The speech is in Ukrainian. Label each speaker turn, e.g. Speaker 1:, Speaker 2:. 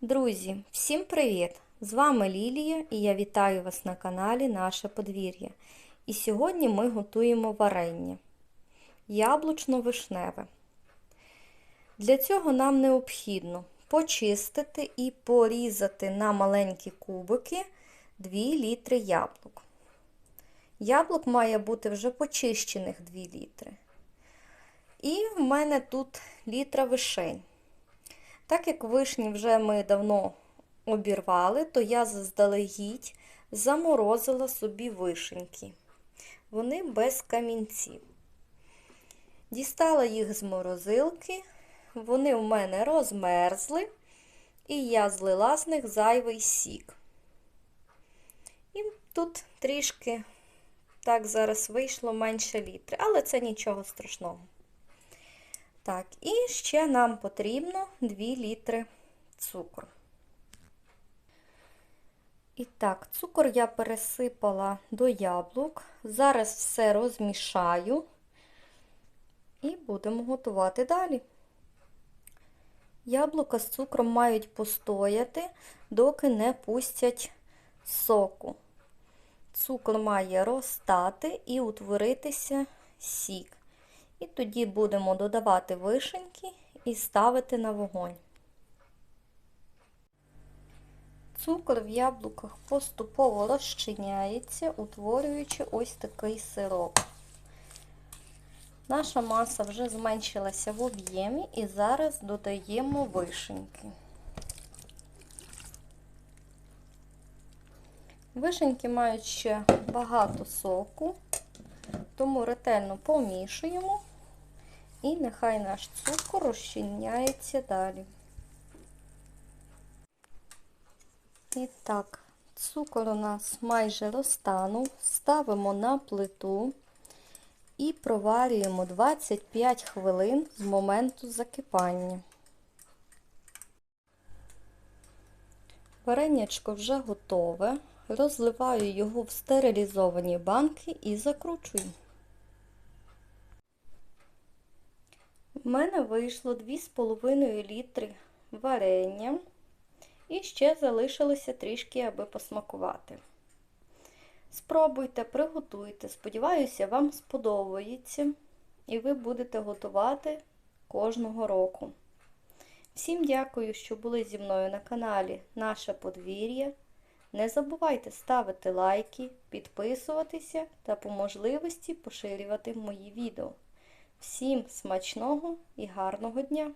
Speaker 1: Друзі, всім привіт! З вами Лілія і я вітаю вас на каналі Наше подвір'я. І сьогодні ми готуємо варення яблучно-вишневе. Для цього нам необхідно почистити і порізати на маленькі кубики 2 літри яблук. Яблук має бути вже почищених 2 літри. І в мене тут літра вишень. Так як вишні вже ми давно обірвали, то я заздалегідь заморозила собі вишеньки. Вони без камінців. Дістала їх з морозилки, вони в мене розмерзли, і я злила з них зайвий сік. І тут трішки так зараз вийшло менше літри, але це нічого страшного. Так, і ще нам потрібно 2 літри цукру. І так, цукор я пересипала до яблук. Зараз все розмішаю і будемо готувати далі. Яблука з цукром мають постояти, доки не пустять соку. Цукор має розтати і утворитися сік. І тоді будемо додавати вишеньки і ставити на вогонь. Цукор в яблуках поступово розчиняється, утворюючи ось такий сироп. Наша маса вже зменшилася в об'ємі і зараз додаємо вишеньки. Вишеньки мають ще багато соку, тому ретельно помішуємо і нехай наш цукор розчиняється далі. І так, цукор у нас майже розтанув, ставимо на плиту і проварюємо 25 хвилин з моменту закипання. Варенячко вже готове. Розливаю його в стерилізовані банки і закручую. У мене вийшло 2,5 літри варення і ще залишилося трішки, аби посмакувати. Спробуйте, приготуйте. Сподіваюся, вам сподобається і ви будете готувати кожного року. Всім дякую, що були зі мною на каналі Наше подвір'я. Не забувайте ставити лайки, підписуватися та по можливості поширювати мої відео. Всім смачного і гарного дня!